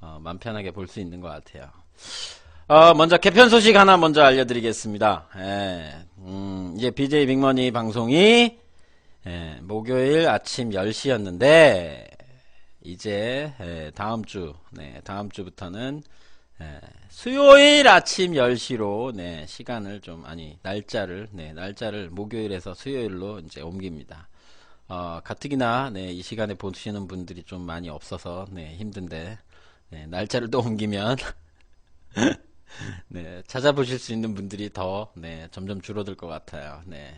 어, 맘 편하게 볼 수 있는 것 같아요. 어, 먼저 개편 소식 하나 먼저 알려드리겠습니다. 예, 음, 이제 BJ 빅머니 방송이 예, 목요일 아침 10시였는데 이제 예, 다음 주, 네, 다음 주부터는 예, 수요일 아침 10시로 네, 시간을 좀 아니 날짜를 네, 날짜를 목요일에서 수요일로 이제 옮깁니다. 어, 가뜩이나 네, 이 시간에 보시는 분들이 좀 많이 없어서 네, 힘든데 네, 날짜를 또 옮기면 네, 찾아보실 수 있는 분들이 더, 네, 점점 줄어들 것 같아요. 네.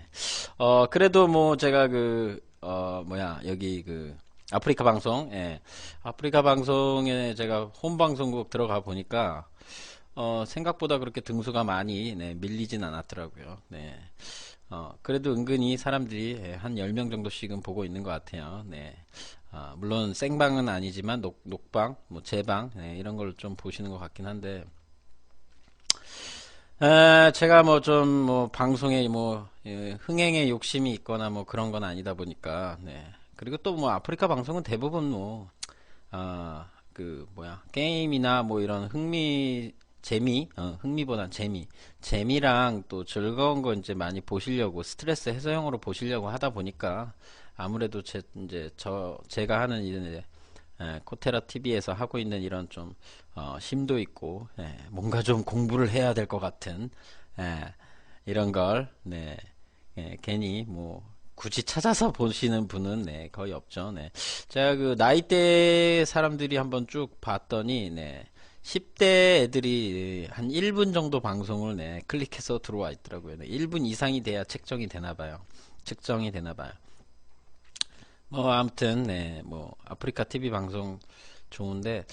어, 그래도 뭐, 제가 그, 어, 뭐야, 여기 그, 아프리카 방송, 예. 아프리카 방송에 제가 홈 방송국 들어가 보니까, 어, 생각보다 그렇게 등수가 많이, 네, 밀리진 않았더라고요. 네. 어, 그래도 은근히 사람들이 예, 한 10명 정도씩은 보고 있는 것 같아요. 네. 아, 물론 생방은 아니지만 녹, 녹방, 뭐 재방, 네, 이런 걸 좀 보시는 것 같긴 한데, 에, 제가 뭐좀뭐 방송에 뭐 예, 흥행에 욕심이 있거나 뭐 그런 건 아니다 보니까 네. 그리고 또 뭐 아프리카 방송은 대부분 뭐 아, 그 뭐야 게임이나 뭐 이런 흥미 재미 어, 흥미보단 재미. 재미랑 또 즐거운 거 이제 많이 보시려고 스트레스 해소용으로 보시려고 하다 보니까 아무래도 제 이제 저 제가 하는 이제 예, 코테라 TV에서 하고 있는 이런 좀 어, 심도 있고 예, 뭔가 좀 공부를 해야 될 것 같은 예, 이런 걸 네, 예, 괜히 뭐 굳이 찾아서 보시는 분은 네, 거의 없죠. 네. 제가 그 나이대 사람들이 한번 쭉 봤더니 네, 10대 애들이 한 1분 정도 방송을 네, 클릭해서 들어와 있더라고요. 네, 1분 이상이 돼야 책정이 되나 봐요. 측정이 되나 봐요. 뭐 아무튼 네, 뭐 아프리카 TV 방송 좋은데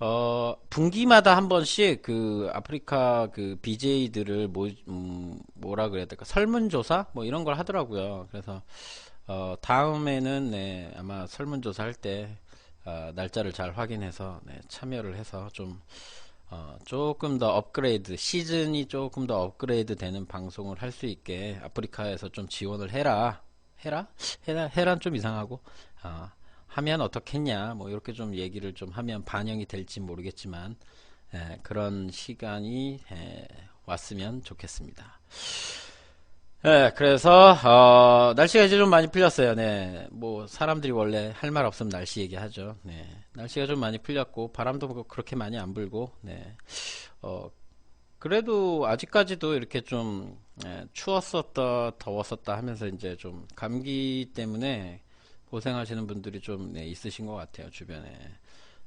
어 분기마다 한 번씩 그 아프리카 그 BJ들을 뭐 음, 뭐라 그래야 될까 설문조사 뭐 이런 걸 하더라고요. 그래서 어 다음에는 네, 아마 설문조사 할때 어, 날짜를 잘 확인해서 네, 참여를 해서 좀 어, 조금 더 업그레이드 시즌이 조금 더 업그레이드 되는 방송을 할 수 있게 아프리카에서 좀 지원을 해라 해라? 해라, 해란 좀 이상하고, 어, 하면 어떻겠냐, 뭐, 이렇게 좀 얘기를 좀 하면 반영이 될지 모르겠지만, 에, 그런 시간이 에, 왔으면 좋겠습니다. 예, 그래서, 어, 날씨가 이제 좀 많이 풀렸어요. 네. 뭐, 사람들이 원래 할 말 없으면 날씨 얘기하죠. 네. 날씨가 좀 많이 풀렸고, 바람도 뭐 그렇게 많이 안 불고, 네. 어, 그래도 아직까지도 이렇게 좀 예, 추웠었다 더웠었다 하면서 이제 좀 감기 때문에 고생하시는 분들이 좀 네, 있으신 것 같아요 주변에.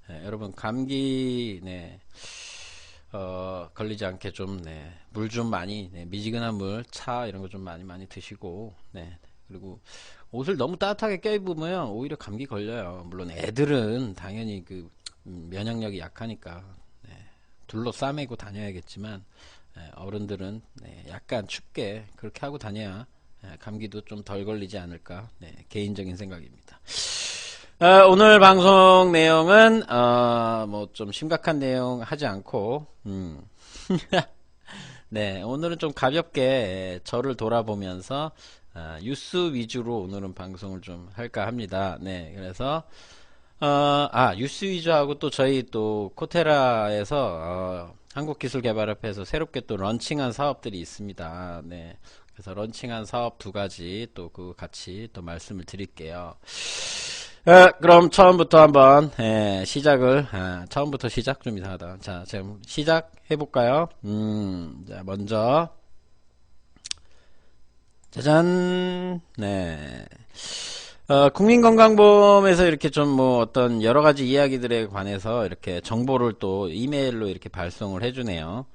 예, 여러분 감기 네, 어, 걸리지 않게 좀 네, 물좀 많이 네, 미지근한 물, 차 이런 거 좀 많이 많이 드시고 네, 그리고 옷을 너무 따뜻하게 껴입으면 오히려 감기 걸려요. 물론 애들은 당연히 그 음, 면역력이 약하니까 둘로 싸매고 다녀야겠지만 예, 어른들은 네, 약간 춥게 그렇게 하고 다녀야 예, 감기도 좀 덜 걸리지 않을까 네, 개인적인 생각입니다. 어, 오늘 방송 내용은 어, 뭐좀 심각한 내용 하지 않고 음. 네 오늘은 좀 가볍게 예, 저를 돌아보면서 어, 뉴스 위주로 오늘은 방송을 좀 할까 합니다. 네 그래서 어, 아, 뉴스 위주하고 또 저희 또 코테라에서 어, 한국기술개발협회에서 새롭게 또 런칭한 사업들이 있습니다. 네. 그래서 런칭한 사업 두 가지 또 그 같이 또 말씀을 드릴게요. 에, 그럼 처음부터 한번 에, 시작을 아, 처음부터 시작 좀 이상하다. 자, 지금 시작해 볼까요? 음, 자 먼저 짜잔, 네. 어, 국민건강보험에서 이렇게 좀 뭐 어떤 여러 가지 이야기들에 관해서 이렇게 정보를 또 이메일로 이렇게 발송을 해주네요.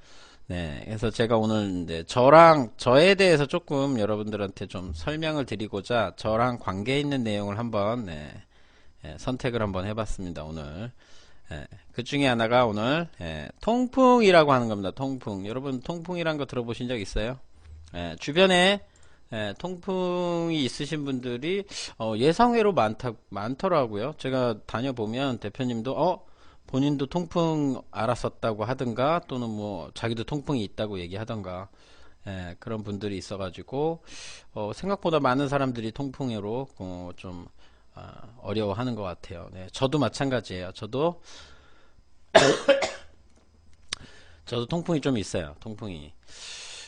네, 그래서 제가 오늘 이제 저랑 저에 대해서 조금 여러분들한테 좀 설명을 드리고자 저랑 관계 있는 내용을 한번 네, 네, 선택을 한번 해봤습니다. 오늘 네, 그 중에 하나가 오늘 예, 통풍이라고 하는 겁니다. 통풍. 여러분 통풍이란 거 들어보신 적 있어요? 예, 주변에 예, 통풍이 있으신 분들이 어, 예상외로 많다 많더라고요. 제가 다녀보면 대표님도 어 본인도 통풍 알았었다고 하든가 또는 뭐 자기도 통풍이 있다고 얘기하던가 예, 그런 분들이 있어가지고 어, 생각보다 많은 사람들이 통풍으로 어, 좀 어, 려워하는 것 같아요. 네, 저도 마찬가지예요. 저도 저도 통풍이 좀 있어요. 통풍이.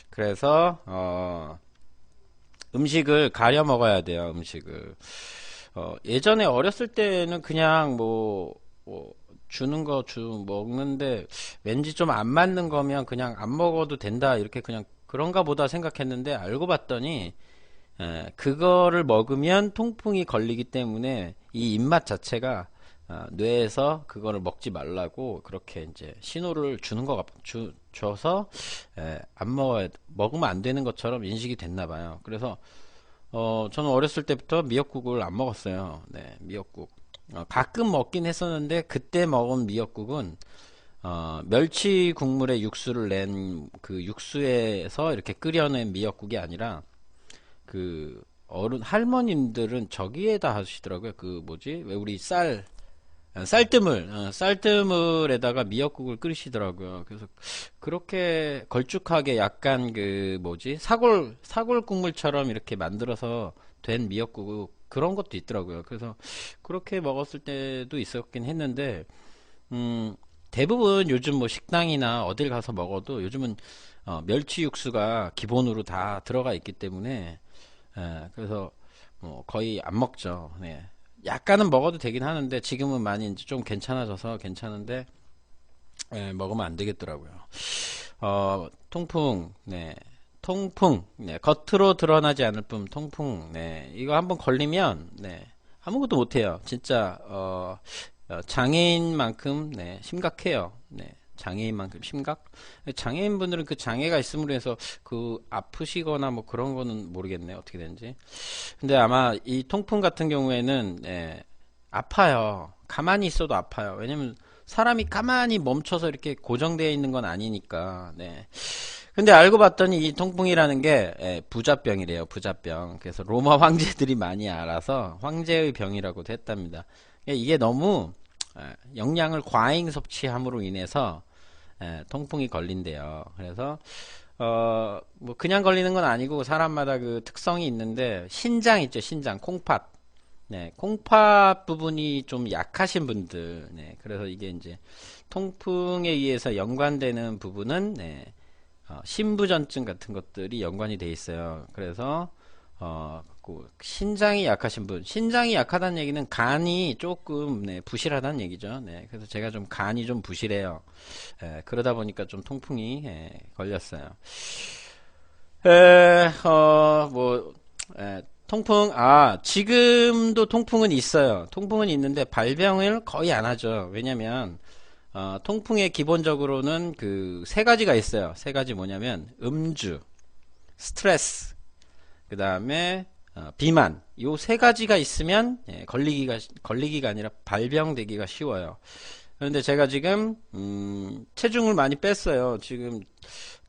그래서 어, 음식을 가려 먹어야 돼요. 음식을. 어, 예전에 어렸을 때는 그냥 뭐, 뭐 주는 거 주 먹는데 왠지 좀 안 맞는 거면 그냥 안 먹어도 된다 이렇게 그냥 그런가 보다 생각했는데 알고 봤더니 에, 그거를 먹으면 통풍이 걸리기 때문에 이 입맛 자체가 어, 뇌에서 그거를 먹지 말라고 그렇게 이제 신호를 주는 거 주, 줘서 에, 안 먹어야 먹으면 안 되는 것처럼 인식이 됐나 봐요. 그래서 어, 저는 어렸을 때부터 미역국을 안 먹었어요. 네, 미역국. 어, 가끔 먹긴 했었는데 그때 먹은 미역국은 어, 멸치 국물에 육수를 낸 그 육수에서 이렇게 끓여낸 미역국이 아니라 그 어른 할머님들은 저기에다 하시더라고요. 그 뭐지? 왜 우리 쌀 어, 쌀뜨물, 어, 쌀뜨물에다가 미역국을 끓이시더라고요. 그래서 그렇게 걸쭉하게 약간 그 뭐지 사골 사골 국물처럼 이렇게 만들어서 된 미역국 그런 것도 있더라고요. 그래서 그렇게 먹었을 때도 있었긴 했는데 음, 대부분 요즘 뭐 식당이나 어딜 가서 먹어도 요즘은 어, 멸치 육수가 기본으로 다 들어가 있기 때문에 예, 그래서 뭐 거의 안 먹죠. 네. 약간은 먹어도 되긴 하는데 지금은 많이 이제 좀 괜찮아져서 괜찮은데 예, 먹으면 안 되겠더라고요. 어, 통풍, 네. 통풍, 네. 겉으로 드러나지 않을 뿐 통풍, 네. 이거 한번 걸리면, 네. 아무것도 못해요. 진짜, 어, 어, 장애인만큼, 네. 심각해요. 네. 장애인만큼 심각? 장애인분들은 그 장애가 있음으로 해서 그 아프시거나 뭐 그런 거는 모르겠네요. 어떻게 되는지. 근데 아마 이 통풍 같은 경우에는 예, 아파요. 가만히 있어도 아파요. 왜냐면 사람이 가만히 멈춰서 이렇게 고정되어 있는 건 아니니까. 네. 근데 알고 봤더니 이 통풍이라는 게 예, 부자병이래요. 부자병. 그래서 로마 황제들이 많이 알아서 황제의 병이라고도 했답니다. 이게 너무 예, 영양을 과잉 섭취함으로 인해서 예, 통풍이 걸린대요. 그래서 어, 뭐 그냥 걸리는 건 아니고 사람마다 그 특성이 있는데 신장 있죠, 신장, 콩팥. 네, 콩팥 부분이 좀 약하신 분들, 네, 그래서 이게 이제 통풍에 의해서 연관되는 부분은 네, 어, 신부전증 같은 것들이 연관이 돼 있어요. 그래서 어, 그 신장이 약하신 분, 신장이 약하다는 얘기는 간이 조금 네, 부실하다는 얘기죠. 네, 그래서 제가 좀 간이 좀 부실해요. 예, 그러다 보니까 좀 통풍이 예, 걸렸어요. 에, 어, 뭐, 에, 통풍, 아, 지금도 통풍은 있어요. 통풍은 있는데 발병을 거의 안 하죠. 왜냐면, 어, 통풍에 기본적으로는 그 세 가지가 있어요. 세 가지 뭐냐면, 음주, 스트레스, 그 다음에 어, 비만 요 세 가지가 있으면 예, 걸리기가 걸리기가 아니라 발병되기가 쉬워요. 그런데 제가 지금 음, 체중을 많이 뺐어요. 지금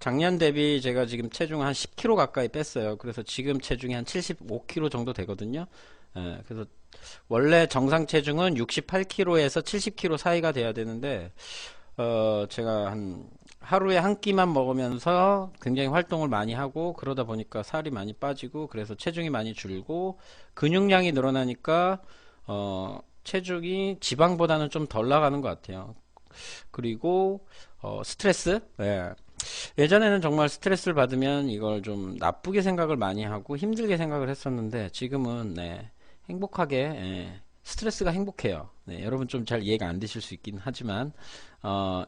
작년 대비 제가 지금 체중 한 10kg 가까이 뺐어요. 그래서 지금 체중이 한 75kg 정도 되거든요. 예, 그래서 원래 정상 체중은 68kg에서 70kg 사이가 돼야 되는데 어, 제가 한 하루에 한 끼만 먹으면서 굉장히 활동을 많이 하고 그러다 보니까 살이 많이 빠지고 그래서 체중이 많이 줄고 근육량이 늘어나니까 어 체중이 지방보다는 좀 덜 나가는 것 같아요. 그리고 어 스트레스 예. 예전에는 정말 스트레스를 받으면 이걸 좀 나쁘게 생각을 많이 하고 힘들게 생각을 했었는데 지금은 네, 행복하게 예, 스트레스가 행복해요. 네, 여러분 좀 잘 이해가 안 되실 수 있긴 하지만 어,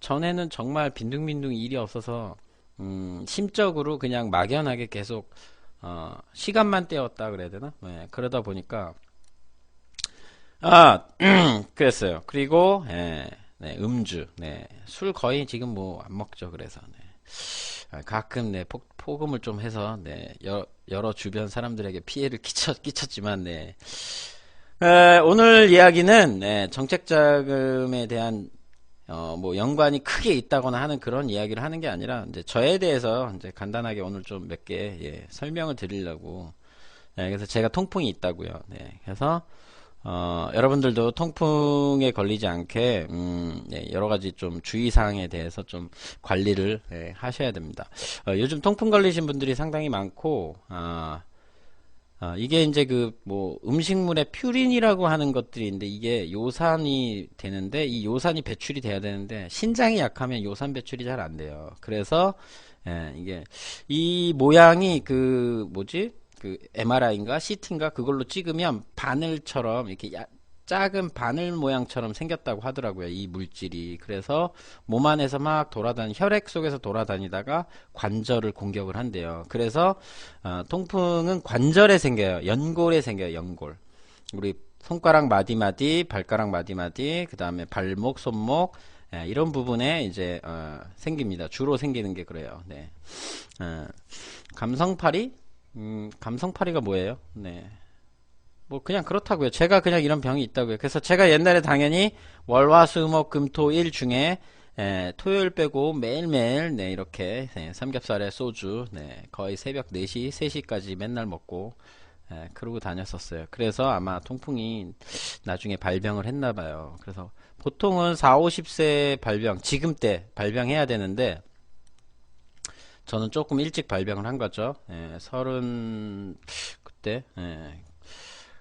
전에는 정말 빈둥빈둥 일이 없어서 음, 심적으로 그냥 막연하게 계속 어, 시간만 때웠다 그래야 되나? 네, 그러다 보니까 아 그랬어요. 그리고 예, 네, 음주, 네, 술 거의 지금 뭐 안 먹죠. 그래서 네. 아, 가끔 네, 폭, 폭음을 좀 해서 네, 여, 여러 주변 사람들에게 피해를 끼쳤, 끼쳤지만 네. 에, 오늘 이야기는 네, 정책자금에 대한 어, 뭐 연관이 크게 있다거나 하는 그런 이야기를 하는 게 아니라 이제 저에 대해서 이제 간단하게 오늘 좀 몇 개 예, 설명을 드리려고 네, 그래서 제가 통풍이 있다고요. 네, 그래서 어, 여러분들도 통풍에 걸리지 않게 음, 네, 여러 가지 좀 주의 사항에 대해서 좀 관리를 네, 하셔야 됩니다. 어, 요즘 통풍 걸리신 분들이 상당히 많고 아, 어, 이게 이제 그 뭐 음식물의 퓨린이라고 하는 것들이 있는데 이게 요산이 되는데 이 요산이 배출이 돼야 되는데 신장이 약하면 요산 배출이 잘 안 돼요. 그래서 예, 이게 이 모양이 그 뭐지? 그 MRI인가 CT인가 그걸로 찍으면 바늘처럼 이렇게 야- 작은 바늘 모양처럼 생겼다고 하더라고요. 이 물질이. 그래서 몸 안에서 막 돌아다니, 혈액 속에서 돌아다니다가 관절을 공격을 한대요. 그래서 어, 통풍은 관절에 생겨요. 연골에 생겨요. 연골. 우리 손가락 마디마디, 발가락 마디마디, 그 다음에 발목, 손목, 예, 이런 부분에 이제 어, 생깁니다. 주로 생기는 게 그래요. 네. 어, 감성파리? 음, 감성파리가 뭐예요? 네. 뭐 그냥 그렇다고요. 제가 그냥 이런 병이 있다고요. 그래서 제가 옛날에 당연히 월화수목금토일 중에 예, 토요일 빼고 매일매일 네, 이렇게 네, 삼겹살에 소주 네, 거의 새벽 4시, 3시까지 맨날 먹고 예, 그러고 다녔었어요. 그래서 아마 통풍이 나중에 발병을 했나 봐요. 그래서 보통은 4, 50세 발병, 지금 때 발병해야 되는데 저는 조금 일찍 발병을 한 거죠. 예, 서른 그때 예,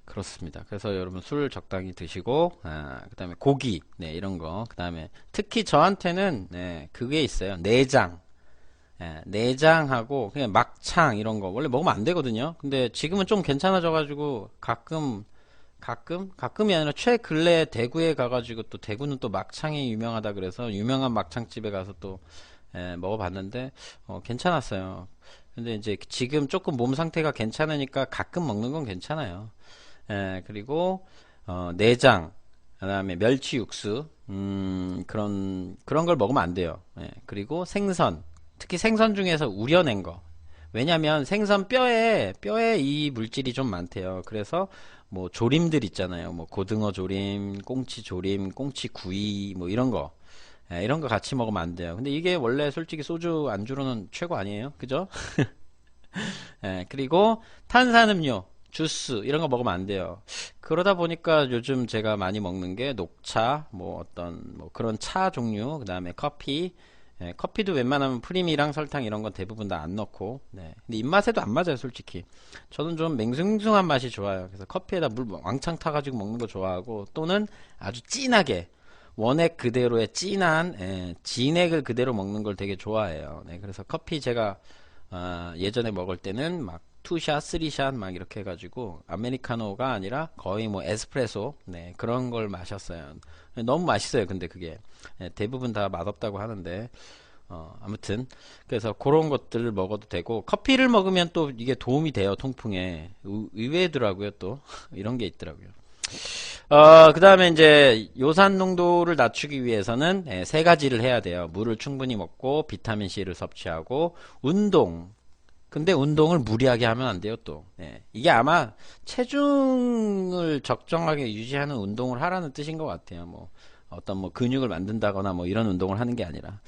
그렇습니다. 그래서 여러분 술 적당히 드시고, 아, 그다음에 고기, 네, 이런 거. 그다음에 특히 저한테는 네, 그게 있어요. 내장. 예, 내장하고 그냥 막창 이런 거 원래 먹으면 안 되거든요. 근데 지금은 좀 괜찮아져가지고 가끔 가끔 가끔이 아니라 최근래 대구에 가가지고 또 대구는 또 막창이 유명하다 그래서 유명한 막창집에 가서 또 예, 먹어봤는데 어, 괜찮았어요. 근데 이제 지금 조금 몸 상태가 괜찮으니까 가끔 먹는 건 괜찮아요. 예, 그리고 어, 내장, 그다음에 멸치 육수, 음, 그런 그런 걸 먹으면 안 돼요. 예, 그리고 생선, 특히 생선 중에서 우려낸 거. 왜냐면 생선 뼈에 뼈에 이 물질이 좀 많대요. 그래서 뭐 조림들 있잖아요. 뭐 고등어 조림, 꽁치 조림, 꽁치 구이 뭐 이런 거. 예, 이런 거 같이 먹으면 안 돼요. 근데 이게 원래 솔직히 소주 안주로는 최고 아니에요? 그죠? 예, 그리고 탄산음료, 주스 이런 거 먹으면 안 돼요. 그러다 보니까 요즘 제가 많이 먹는 게 녹차, 뭐 어떤 뭐 그런 차 종류, 그다음에 커피. 예, 커피도 웬만하면 프림이랑 설탕 이런 건 대부분 다 안 넣고. 네. 근데 입맛에도 안 맞아요, 솔직히. 저는 좀 맹숭숭한 맛이 좋아요. 그래서 커피에다 물 왕창 타가지고 먹는 거 좋아하고 또는 아주 진하게 원액 그대로의 진한 예, 진액을 그대로 먹는 걸 되게 좋아해요. 네, 그래서 커피 제가 아, 예전에 먹을 때는 막 투샷, 쓰리샷 막 이렇게 해가지고 아메리카노가 아니라 거의 뭐 에스프레소 네, 그런 걸 마셨어요. 너무 맛있어요. 근데 그게 예, 대부분 다 맛없다고 하는데 어, 아무튼 그래서 그런 것들을 먹어도 되고 커피를 먹으면 또 이게 도움이 돼요. 통풍에 의- 의외더라고요. 또 이런 게 있더라고요. 어, 그 다음에 이제 요산 농도를 낮추기 위해서는 예, 세 가지를 해야 돼요. 물을 충분히 먹고 비타민 C를 섭취하고 운동. 근데 운동을 무리하게 하면 안 돼요, 또. 예, 이게 아마 체중을 적정하게 유지하는 운동을 하라는 뜻인 것 같아요. 뭐 어떤 뭐 근육을 만든다거나 뭐 이런 운동을 하는 게 아니라.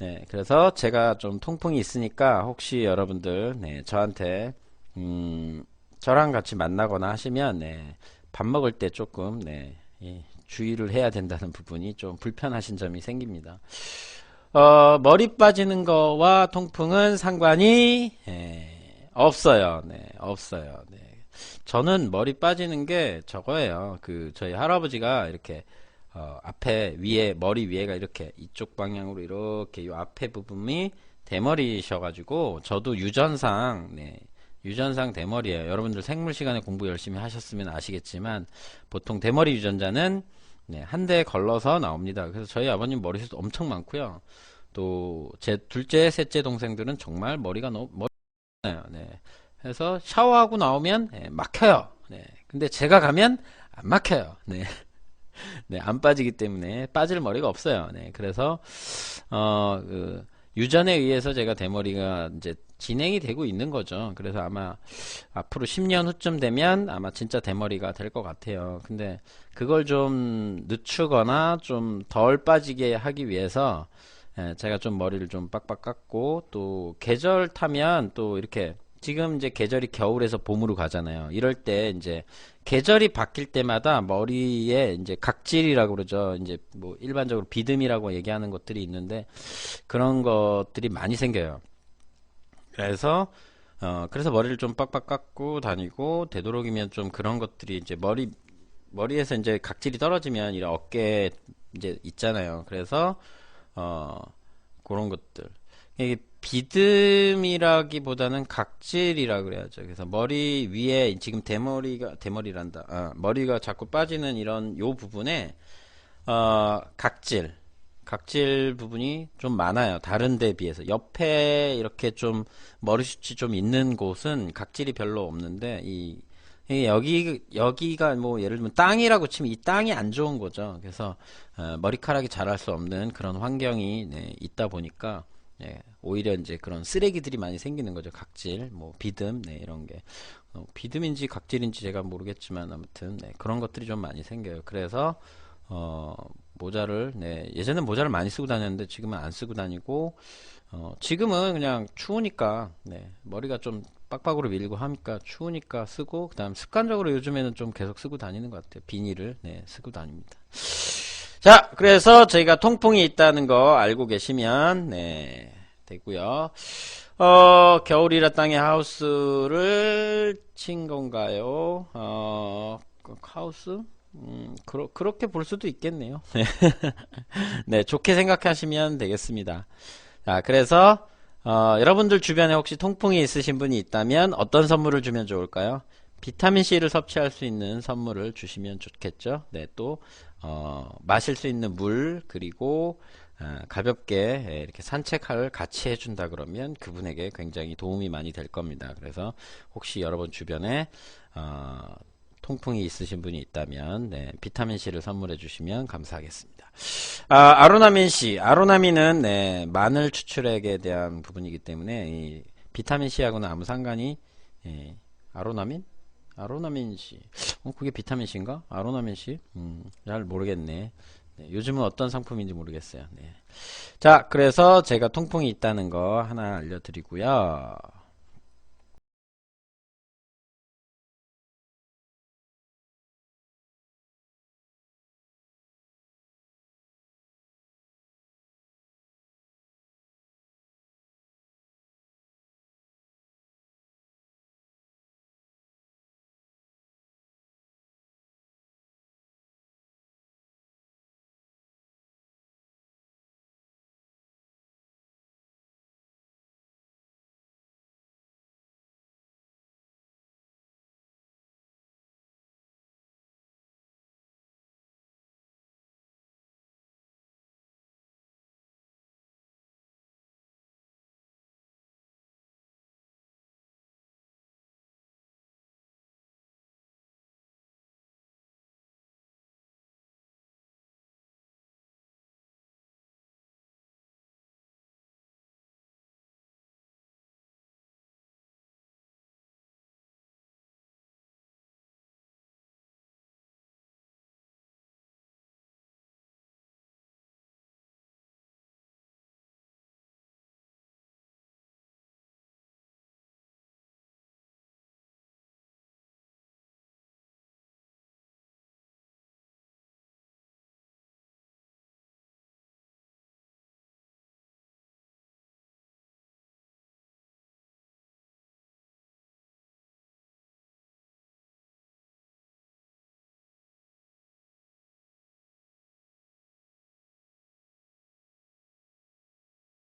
네, 그래서 제가 좀 통풍이 있으니까 혹시 여러분들 네, 저한테 음, 저랑 같이 만나거나 하시면 네, 밥 먹을 때 조금 네, 이 주의를 해야 된다는 부분이 좀 불편하신 점이 생깁니다. 어, 머리 빠지는 거와 통풍은 상관이 예, 없어요. 네, 없어요. 네. 저는 머리 빠지는 게 저거예요. 그 저희 할아버지가 이렇게 어, 앞에 위에 머리 위에가 이렇게 이쪽 방향으로 이렇게 요 앞에 부분이 대머리셔가지고 저도 유전상 네, 유전상 대머리예요. 여러분들 생물 시간에 공부 열심히 하셨으면 아시겠지만 보통 대머리 유전자는 네, 한 대 걸러서 나옵니다. 그래서 저희 아버님 머리숱 엄청 많고요. 또 제 둘째, 셋째 동생들은 정말 머리가 너무 머리나요. 네. 그래서 샤워하고 나오면 네, 막혀요. 네. 근데 제가 가면 안 막혀요. 네. 네, 안 빠지기 때문에 빠질 머리가 없어요. 네, 그래서 어, 그 유전에 의해서 제가 대머리가 이제 진행이 되고 있는 거죠. 그래서 아마 앞으로 10년 후쯤 되면 아마 진짜 대머리가 될 것 같아요. 근데 그걸 좀 늦추거나 좀 덜 빠지게 하기 위해서 예, 제가 좀 머리를 좀 빡빡 깎고 또 계절 타면 또 이렇게 지금 이제 계절이 겨울에서 봄으로 가잖아요. 이럴 때 이제 계절이 바뀔 때마다 머리에 이제 각질이라고 그러죠. 이제 뭐 일반적으로 비듬이라고 얘기하는 것들이 있는데 그런 것들이 많이 생겨요. 그래서 어, 그래서 머리를 좀 빡빡 깎고 다니고, 되도록이면 좀 그런 것들이 이제 머리, 머리에서 이제 각질이 떨어지면 이런 어깨에 이제 있잖아요. 그래서, 어, 그런 것들. 이게 비듬이라기보다는 각질이라 그래야죠. 그래서 머리 위에 지금 대머리가, 대머리란다. 아, 머리가 자꾸 빠지는 이런 요 부분에, 어, 각질. 각질 부분이 좀 많아요. 다른 데 비해서. 옆에 이렇게 좀 머리숱이 좀 있는 곳은 각질이 별로 없는데, 이, 이 여기, 여기가 뭐 예를 들면 땅이라고 치면 이 땅이 안 좋은 거죠. 그래서, 어, 머리카락이 자랄 수 없는 그런 환경이 네, 있다 보니까, 예, 오히려 이제 그런 쓰레기들이 많이 생기는 거죠. 각질, 뭐, 비듬, 네, 이런 게. 어, 비듬인지 각질인지 제가 모르겠지만, 아무튼, 네, 그런 것들이 좀 많이 생겨요. 그래서, 어, 모자를, 네, 예전엔 모자를 많이 쓰고 다녔는데 지금은 안 쓰고 다니고, 어, 지금은 그냥 추우니까, 네, 머리가 좀 빡빡으로 밀리고 하니까 추우니까 쓰고, 그 다음 습관적으로 요즘에는 좀 계속 쓰고 다니는 것 같아요. 비닐을, 네, 쓰고 다닙니다. 자, 그래서 저희가 통풍이 있다는 거 알고 계시면, 네, 되고요 어, 겨울이라 땅에 하우스를 친 건가요? 어, 그 하우스? 음, 그러, 그렇게 볼 수도 있겠네요. 네, 좋게 생각하시면 되겠습니다. 자, 그래서, 어, 여러분들 주변에 혹시 통풍이 있으신 분이 있다면 어떤 선물을 주면 좋을까요? 비타민C를 섭취할 수 있는 선물을 주시면 좋겠죠. 네, 또, 어, 마실 수 있는 물, 그리고, 어, 가볍게 예, 이렇게 산책을 같이 해준다 그러면 그분에게 굉장히 도움이 많이 될 겁니다. 그래서 혹시 여러분 주변에, 어, 통풍이 있으신 분이 있다면 네, 비타민 C를 선물해 주시면 감사하겠습니다. 아, 아로나민 C, 아로나민은 네, 마늘 추출액에 대한 부분이기 때문에 이 비타민 C하고는 아무 상관이 예, 아로나민? 아로나민 C. 어, 그게 비타민 C인가? 아로나민 C? 음, 잘 모르겠네. 네, 요즘은 어떤 상품인지 모르겠어요. 네. 자, 그래서 제가 통풍이 있다는 거 하나 알려드리고요.